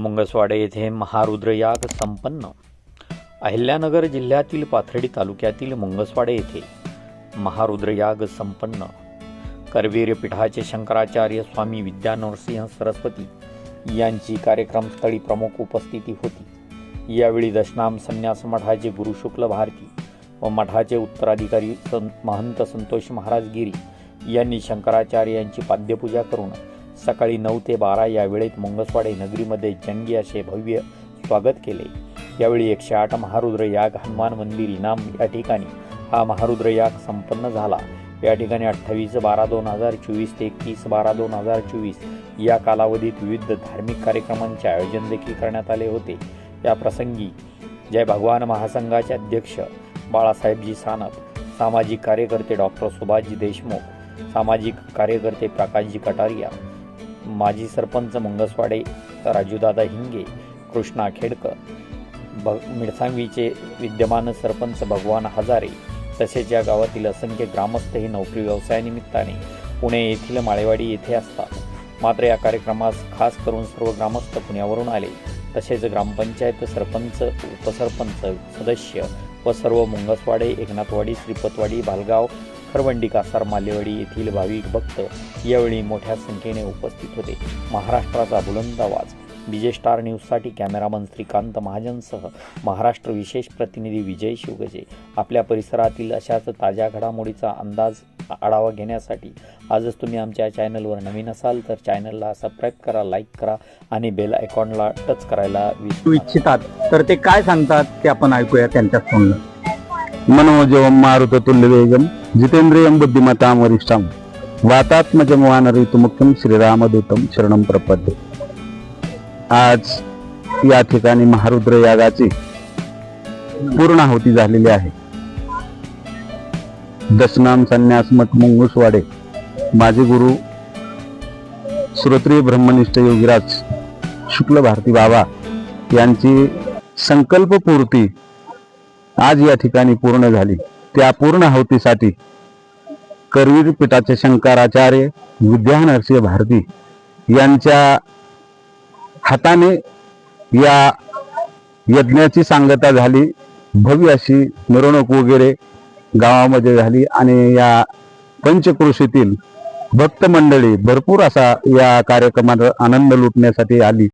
मुंगसवाडे येथे महारुद्रयाग संपन्न. अहिल्यानगर जिल्ह्यातील पाथर्डी तालुक्यातील मुंगसवाडे येथे महारुद्रयाग संपन्न. करवीर पीठाचे शंकराचार्य स्वामी विद्यानरसिंह सरस्वती यांची कार्यक्रमस्थळी प्रमुख उपस्थिती होती. यावेळी दशनाम संन्यास मठाचे गुरु शुक्ल भारती व मठाचे उत्तराधिकारी सं महंत संतोष महाराज गिरी यांनी शंकराचार्य यांची पाद्यपूजा करून सकाळी नऊ ते बारा या वेळेत मुंगसवाडे नगरीमध्ये जंगी असे भव्य स्वागत केले. यावेळी एकशे आठ महारुद्र याग हनुमान मंदिर इनाम या ठिकाणी हा महारुद्र याग संपन्न झाला. या ठिकाणी अठ्ठावीस बारा दोन हजार चोवीस ते एकतीस बारा दोन हजार चोवीस या कालावधीत विविध धार्मिक कार्यक्रमांचे आयोजन देखील करण्यात आले होते. या प्रसंगी जय भगवान महासंघाचे अध्यक्ष बाळासाहेबजी सानप सामाजिक कार्यकर्ते डॉक्टर सुभाषजी देशमुख सामाजिक कार्यकर्ते प्रकाशजी कटारिया माजी सरपंच मंगसवाडे राजूदादा हिंगे कृष्णा खेडकर भ मिडसांगवीचे विद्यमान सरपंच भगवान हजारे तसेच या गावातील असंख्य ग्रामस्थ हे नोकरी व्यवसायानिमित्ताने पुणे येथील माळेवाडी येथे असतात. मात्र या कार्यक्रमास खास करून सर्व ग्रामस्थ पुण्यावरून आले. तसेच ग्रामपंचायत सरपंच उपसरपंच सदस्य व सर्व मुंगसवाडे एकनाथवाडी श्रीपतवाडी भालगाव खरवंडी कासार मालेवाडी येथील भाविक भक्त यावेळी मोठ्या संख्येने उपस्थित होते. महाराष्ट्राचा बुलंद आवाज. विजय स्टार न्यूजसाठी कॅमेरामन श्रीकांत महाजनसह महाराष्ट्र विशेष प्रतिनिधी विजय शिवगजे. आपल्या परिसरातील अशाच ताज्या घडामोडीचा अंदाज आढावा घेण्यासाठी आजच तुम्ही आमच्या चॅनलवर नवीन असाल तर चॅनलला सबस्क्राईब करा लाईक करा आणि बेल आयकॉनला टच करायला विसरू. इच्छितात. तर ते काय सांगतात ते आपण ऐकूया त्यांच्याच तोंडून मनोजवम मारुत तुल्य वेगम जितेंद्रियम बुद्धिमताम वरिष्ठाम वातात्मजम वानरितुमुख्यम श्रीरामदूतम शरणम प्रपद्ये. आज या ठिकाणी महारुद्र यागाची पूर्णाहुती झालेली आहे. दशनाम संन्यास मठ मुंगुसवाडे माझे गुरु श्रोत्रिय ब्रह्मनिष्ठ योगीराज शुक्ल भारती बाबा यांची संकल्पपूर्ती आज या ठिकाणी पूर्ण झाली. त्या पूर्ण होतीसाठी करवीर पीठाचे शंकराचार्य विद्यानरसिंह भारती यांच्या हाताने या यज्ञाची सांगता झाली. भव्य अशी मिरवणूक वगैरे गावामध्ये झाली आणि या पंचकृषीतील भक्त मंडळी भरपूर असा या कार्यक्रमात आनंद लुटण्यासाठी आली.